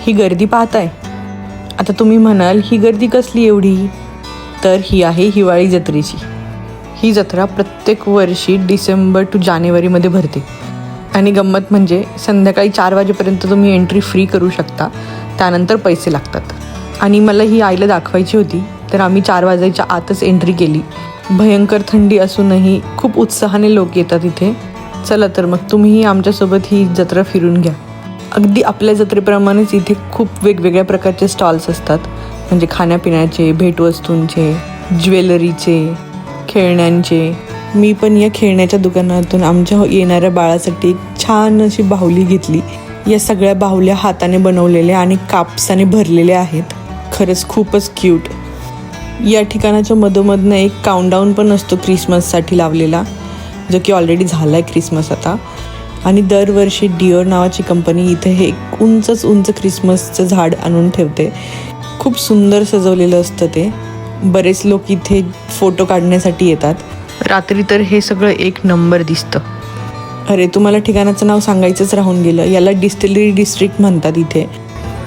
ही गर्दी पाहताय. आता तुम्ही म्हणाल ही गर्दी कसली एवढी? तर ही आहे हिवाळी जत्रेची. ही जत्रा प्रत्येक वर्षी डिसेंबर टू जानेवारीमध्ये भरते. आणि गंमत म्हणजे संध्याकाळी चार वाजेपर्यंत तुम्ही एंट्री फ्री करू शकता. त्यानंतर पैसे लागतात. आणि मला ही आईला दाखवायची होती तर आम्ही चार वाजायच्या आतच एंट्री केली. भयंकर थंडी असूनही खूप उत्साहाने लोक येतात इथे. चला तर मग तुम्हीही आमच्यासोबत ही जत्रा फिरून घ्या. अगदी आपल्या जत्रेप्रमाणेच इथे खूप वेगवेगळ्या प्रकारचे स्टॉल्स असतात. म्हणजे खाण्यापिण्याचे भेटवस्तूंचे ज्वेलरीचे खेळण्यांचे. मी पण या खेळण्याच्या दुकानातून आमच्या येणाऱ्या बाळासाठी एक छान अशी बाहुली घेतली. या सगळ्या बाहुल्या हाताने बनवलेल्या आणि कापसाने भरलेल्या आहेत. खरंच खूपच क्यूट या ठिकाणाच्या मधोमधनं एक काउंटडाऊन पण असतो क्रिसमससाठी लावलेला जो की ऑलरेडी झाला आहे क्रिसमस आता. आणि दरवर्षी डिओर नावाची कंपनी इथे हे एक उंचच उंच क्रिसमसचं झाड आणून ठेवते. खूप सुंदर सजवलेलं असतं ते. बरेच लोक इथे फोटो काढण्यासाठी येतात. रात्री तर हे सगळं एक नंबर दिसतं. अरे तुम्हाला ठिकाणाचं नाव सांगायचंच राहून गेलं. याला डिस्टिलरी डिस्ट्रिक्ट म्हणतात इथे.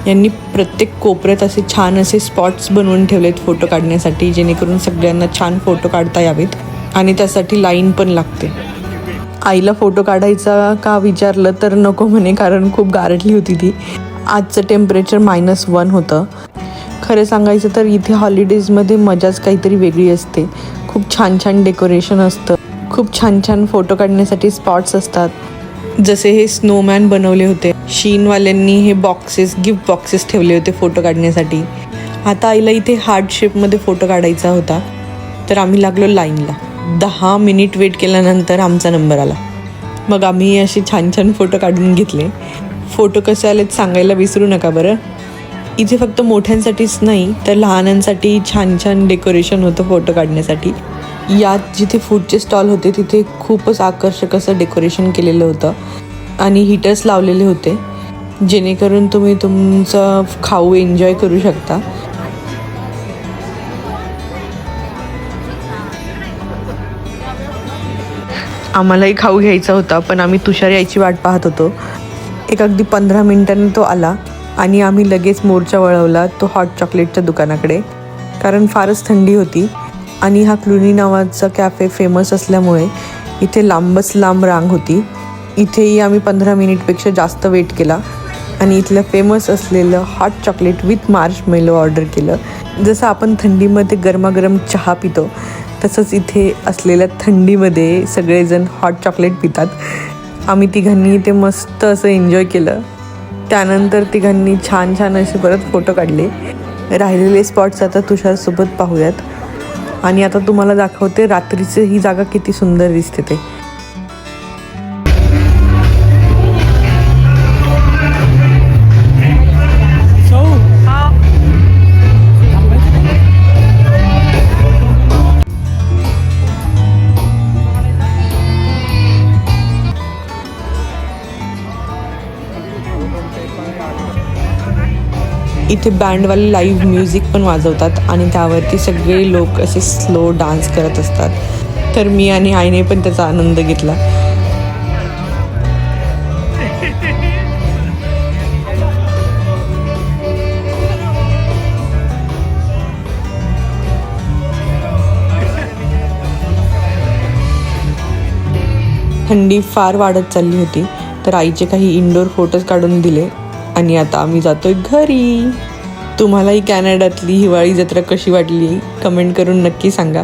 यांनी प्रत्येक कोपऱ्यात असे छान असे स्पॉट्स बनवून ठेवलेत फोटो काढण्यासाठी जेणेकरून सगळ्यांना छान फोटो काढता यावेत. आणि त्यासाठी लाईन पण लागते. आईला फोटो काढायचा का विचारलं तर नको म्हणे कारण खूप गारटली होती ती. आजचं टेम्परेचर मायनस वन होतं. खरं सांगायचं तर इथे हॉलिडेजमध्ये मजाच काहीतरी वेगळी असते. खूप छान छान डेकोरेशन असतं. खूप छान छान फोटो काढण्यासाठी स्पॉट्स असतात. जसे हे स्नोमॅन बनवले होते. शीनवाल्यांनी हे बॉक्सेस गिफ्ट बॉक्सेस ठेवले होते फोटो काढण्यासाठी. आता आईला इथे हार्ट शेपमध्ये फोटो काढायचा होता. तर आम्ही लागलो लाईनला दहा मिनिट वेट केल्यानंतर आमचा नंबर आला. मग आम्ही असे छान छान फोटो काढून घेतले. फोटो कसे आलेत सांगायला विसरू नका बरं. इथे फक्त मोठ्यांसाठीच नाही तर लहानांसाठी छान छान डेकोरेशन होतं फोटो काढण्यासाठी. यात जिथे फूडचे स्टॉल होते तिथे खूपच आकर्षक असं डेकोरेशन केलेलं होतं. आणि हीटर्स लावलेले होते. जेणेकरून तुम्ही तुमचं खाऊ एन्जॉय करू शकता. आम्हालाही खाऊ घ्यायचा होता पण आम्ही तुषार यायची वाट पाहत होतो. एक अगदी पंधरा मिनिटांनी तो आला आणि आम्ही लगेच मोर्चा वळवला तो हॉट चॉकलेटच्या दुकानाकडे. कारण फारच थंडी होती आणि हा क्लुनी नावाचा कॅफे फेमस असल्यामुळे इथे लांबच लांब रांग होती. इथेही आम्ही पंधरा मिनिटपेक्षा जास्त वेट केला आणि इथलं फेमस असलेलं hot chocolate with marshmallow order केलं. जसं आपण थंडीमध्ये गरमागरम चहा पितो तसंच इथे असलेल्या थंडीमध्ये सगळेजण हॉट चॉकलेट पितात. आम्ही तिघांनी ते मस्त असं एन्जॉय केलं. त्यानंतर तिघांनी छान छान असे परत फोटो काढले. राहिलेले स्पॉट्स आता तुषारसोबत पाहूयात. आणि आता तुम्हाला दाखवते रात्रीचं ही जागा किती सुंदर दिसते ते. इथे बँडवाले लाईव्ह म्युझिक पण वाजवतात आणि त्यावरती सगळे लोक असे स्लो डान्स करत असतात. तर मी आणि आईने पण त्याचा आनंद घेतला. थंडी फार वाढत चालली होती तर आईचे काही इंडोर फोटोज काढून दिले. आणि आता आम्ही जातोय घरी. तुम्हालाही कॅनडातली हिवाळी जत्रा कशी वाटली? कमेंट करून नक्की सांगा.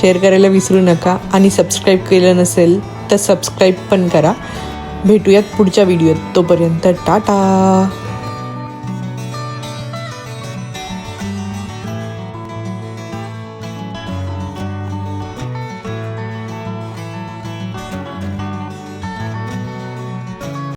शेअर करायला विसरू नका आणि सबस्क्राईब केलं नसेल तर सबस्क्राईब पण करा. भेटूयात पुढच्या व्हिडिओत. तोपर्यंत टाटा!